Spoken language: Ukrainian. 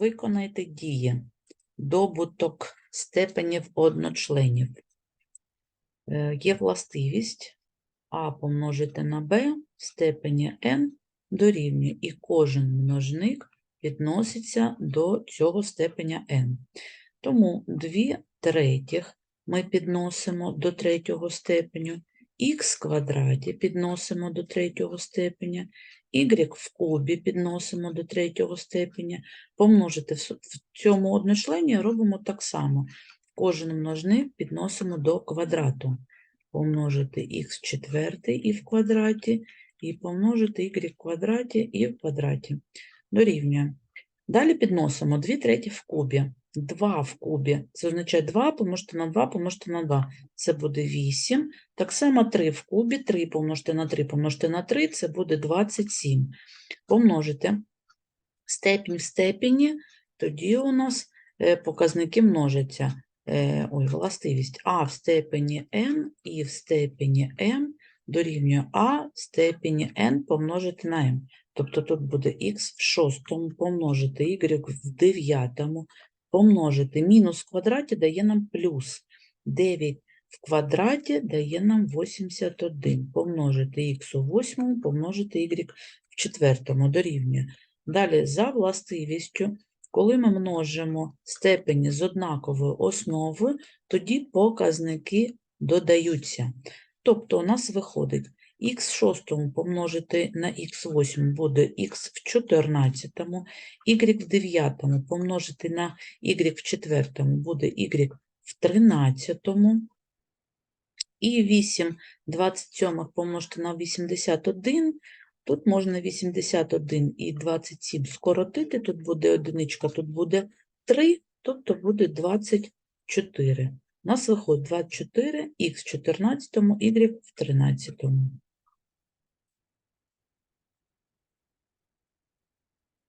Виконайте дії. Добуток степенів одночленів. Е, Є властивість а помножити на b в степені n дорівнює, і кожен множник відноситься до цього степеня n. Тому 2 третіх ми підносимо до третього степеню, х квадраті підносимо до третього степеня, y в кубі підносимо до третього степеня. Помножити в цьому одночлені робимо так само. Кожен множник підносимо до квадрату. Помножити х четвертий і в квадраті, і помножити y в квадраті і в квадраті. Дорівнює. Далі підносимо 2 треті в кубі. 2 в кубі. Це означає 2 помножити на 2 помножити на 2. Це буде 8. Так само 3 в кубі. 3 помножити на 3 помножити на 3. Це буде 27. Помножити степінь в степені. Тоді у нас е, показники множаться. Е, Ой, властивість. А в степені n і в степені m дорівнює а в степені n помножити на m. Тобто тут буде х в шостому помножити y в дев'ятому помножити мінус в квадраті дає нам плюс 9 в квадраті дає нам 81 помножити х у восьмому помножити y в четвертому дорівнює. Далі за властивістю, коли ми множимо степені з однаковою основою, тоді показники додаються. Тобто у нас виходить х шостому помножити на х в восьмому буде х в чотирнадцятому, y в дев'ятому помножити на y в четвертому буде y в тринадцятому, і 8 27 помножити на 81, тут можна 81 і 27 скоротити, тут буде одиничка, тут буде 3, тобто буде 24. У нас виходить 24, х в 14, y в 13.